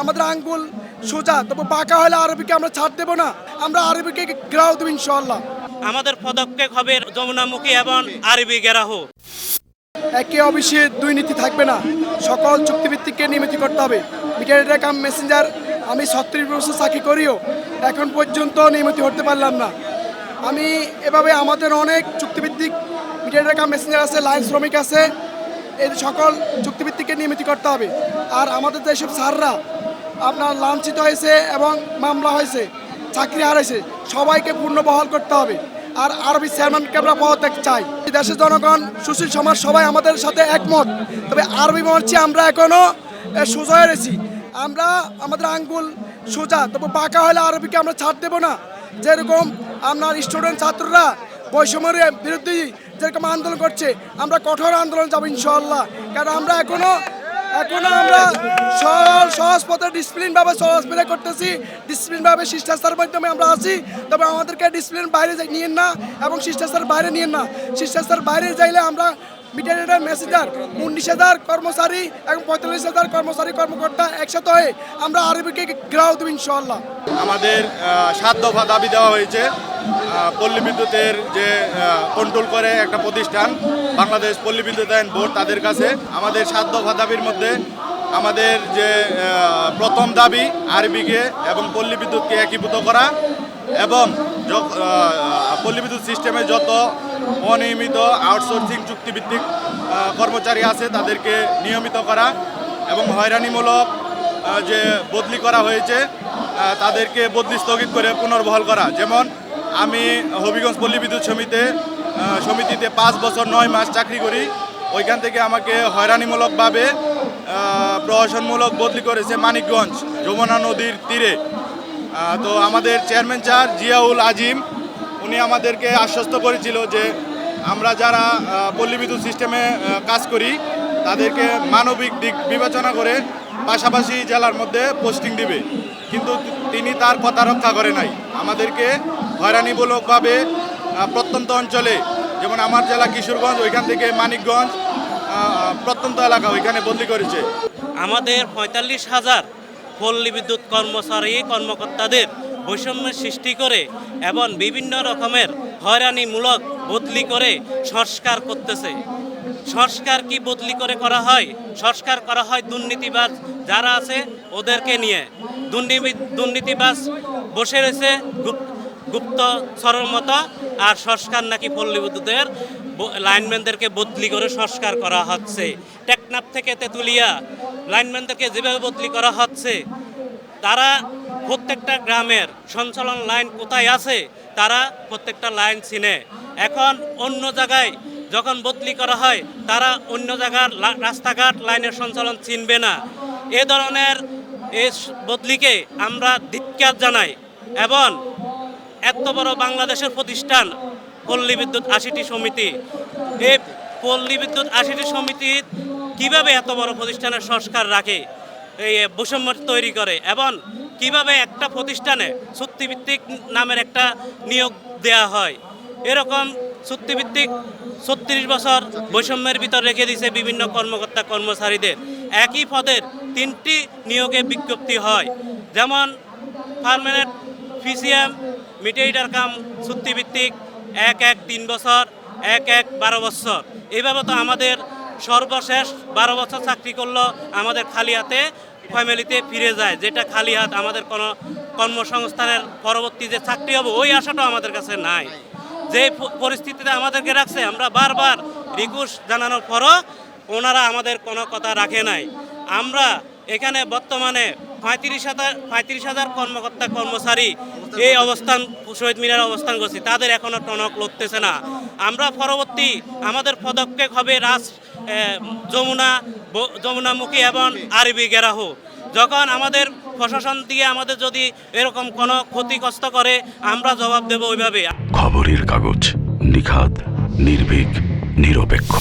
আমাদের আঙ্গুল সোজা তবে পাকা হলে আরবিকে আমরা ছাড় দেবো না। আমরা আরবিকে গ্রাহ দেবো ইনশাল্লাহ আমাদের পদক্ষেপ হবে যমুনামুখী এবং আরবি গেরাহ একে অফিসে দুই নীতি থাকবে না। সকল চুক্তিভিত্তিককে নিয়মিত করতে হবে। মিডিয়া কাম মেসেঞ্জার আমি ছত্রিশ বছর চাকরি করিও এখন পর্যন্ত নিয়মিত হতে পারলাম না। আমি এভাবে আমাদের অনেক চুক্তিভিত্তিক মিডিয়া কাম মেসেঞ্জার আছে লাইন শ্রমিক আছে এই সকল চুক্তিভিত্তিককে নিয়মিত করতে হবে। আর আমাদের যেসব স্যাররা আপনার লাঞ্ছিত হয়েছে এবং মামলা হয়েছে, চাকরি হারাইছে, সবাইকে পূর্ণ বহাল করতে হবে। আর আরবি চেয়ারম্যানকে আমরা পদত্যাগ চাই। দেশের জনগণ, সুশীল সমাজ সবাই আমাদের সাথে একমত। তবে আরবি মঞ্চে আমরা এখনও সোজা হয়ে রয়েছি। আমরা আমাদের আঙ্গুল সোজা, তবে পাকা হলে আরবিকে আমরা ছাড় দেবো না। যেরকম আপনার স্টুডেন্ট ছাত্ররা বৈষম্যের বিরুদ্ধে যেরকম আন্দোলন করছে, আমরা কঠোর আন্দোলন যাব ইনশাল্লাহ কারণ আমরা এখনও এখনও আমরা সরল, সহজ পথে ডিসিপ্লিন ভাবে চলাফেরা করতেছি। ডিসিপ্লিন ভাবে শিষ্টাচার মাধ্যমে আমরা আছি। তবে আমাদেরকে ডিসিপ্লিন বাইরে নিয়েন না এবং শিষ্টাচার বাইরে নিয়েন না। শিষ্টাচার বাইরে যাইলে আমরা মিডিয়ার মেসেঞ্জার উনিশ হাজার কর্মচারী এবং পঁয়তাল্লিশ হাজার কর্মচারী, কর্মকর্তা একসাথে হয়ে আমরা আরবিকে গ্রাহ দেবো ইনশাল্লাহ আমাদের সাত দফা দাবি দেওয়া হয়েছে। পল্লী বিদ্যুতের যে কন্ট্রোল করে একটা প্রতিষ্ঠান, বাংলাদেশ পল্লী বিদ্যুৎ বিদ্যুতায়ন বোর্ড তাদের কাছে আমাদের সাত দফা দাবির মধ্যে আমাদের যে প্রথম দাবি আরবিকে এবং পল্লী বিদ্যুৎকে একীভূত করা এবং পল্লী বিদ্যুৎ সিস্টেমে যত অনিয়মিত আউটসোর্সিং চুক্তিভিত্তিক কর্মচারী আছে তাদেরকে নিয়মিত করা এবং হয়রানিমূলক যে বদলি করা হয়েছে তাদেরকে বদলি স্থগিত করে পুনর্বহাল করা। যেমন আমি হবিগঞ্জ পল্লী বিদ্যুৎ সমিতিতে সমিতিতে পাঁচ বছর নয় মাস চাকরি করি। ওইখান থেকে আমাকে হয়রানিমূলকভাবে প্রহসনমূলক বদলি করেছে মানিকগঞ্জ, যমুনা নদীর তীরে। তো আমাদের চেয়ারম্যান স্যার জিয়াউল আজিম, উনি আমাদেরকে আশ্বস্ত করেছিল যে আমরা যারা পল্লী বিদ্যুৎ সিস্টেমে কাজ করি, তাদেরকে মানবিক দিক বিবেচনা করে পাশাপাশি জেলার মধ্যে পোস্টিং দিবে। কিন্তু তিনি তার কথা রক্ষা করে নাই। আমাদেরকে হয়রানিমূলকভাবে প্রত্যন্ত অঞ্চলে, যেমন আমার জেলা কিশোরগঞ্জ, ওইখান থেকে মানিকগঞ্জ প্রত্যন্ত এলাকা ওইখানে বদলি করেছে। আমাদের পঁয়তাল্লিশ হাজার পল্লী বিদ্যুৎ কর্মচারী, কর্মকর্তাদের বৈষম্যের সৃষ্টি করে এবং বিভিন্ন রকমের হয়রানিমূলক বদলি করে সংস্কার করতেছে। সংস্কার কি বদলি করে করা হয়? সংস্কার করা হয় দুর্নীতিবাজ যারা আছে, ওদেরকে নিয়ে। দুর্নীতি দুর্নীতিবাজ বসে রয়েছে গুপ্ত সরল মতো আর সংস্কার নাকি পল্লী লাইনম্যানদেরকে বদলি করে সংস্কার করা হচ্ছে। টেকনাফ থেকে তেঁতুলিয়া, লাইনম্যানদেরকে যেভাবে বদলি করা হচ্ছে, তারা প্রত্যেকটা গ্রামের সঞ্চালন লাইন কোথায় আছে, তারা প্রত্যেকটা লাইন চিনে। এখন অন্য জায়গায় যখন বদলি করা হয়, তারা অন্য জায়গার রাস্তাঘাট লাইনের সঞ্চালন চিনবে না। এ ধরনের স- বদলিকে আমরা ধিক্কার জানাই। এবং এত বড় বাংলাদেশের প্রতিষ্ঠান, পল্লী বিদ্যুৎ আশিটি সমিতি। এই পল্লী বিদ্যুৎ আশিটি সমিতি কীভাবে এত বড় প্রতিষ্ঠানের সংস্কার রাখে, এই বৈষম্য তৈরি করে, এবং কীভাবে একটা প্রতিষ্ঠানে চুক্তিভিত্তিক নামের একটা নিয়োগ দেয়া হয়? এরকম চুক্তিভিত্তিক ছত্রিশ বছর বৈষম্যের ভিতর রেখে দিয়েছে বিভিন্ন কর্মকর্তা, কর্মচারীদের। একই পদের তিনটি নিয়োগে বিজ্ঞপ্তি হয়। যেমন পার্মানেন্ট পিসিএম মিডিয়েটার কাম চুক্তিভিত্তিক এক এক তিন বছর, এক এক বারো বছর। এইভাবে তো আমাদের সর্বশেষ বারো বছর চাকরি করল আমাদের খালি হাতে ফ্যামিলিতে ফিরে যায়। যেটা খালি হাত আমাদের কোনো কর্মসংস্থানের পরবর্তী যে চাকরি হবে, ওই আশাটাও আমাদের কাছে নাই। যে পরিস্থিতিতে আমাদেরকে রাখছে, আমরা বারবার রিকোয়েস্ট জানানোর পরও ওনারা আমাদের কোনো কথা রাখে নাই। আমরা এখানে বর্তমানে পঁয়ত্রিশ হাজার পঁয়ত্রিশ হাজার কর্মকর্তা, কর্মচারী এই অবস্থান, শহীদ মিনার অবস্থান করছি। তাদের এখনও টনক লড়তেছে না। আমরা পরবর্তী আমাদের পদক্ষেপ হবে রাজ যমুনা যমুনামুখী এবং আরবি গেরাহ যখন আমাদের প্রশাসন দিয়ে আমাদের যদি এরকম কোনো ক্ষতিগ্রস্ত করে, আমরা জবাব দেবো ওইভাবে। খবরের কাগজ নিখাদ, নির্ভীক, নিরপেক্ষ।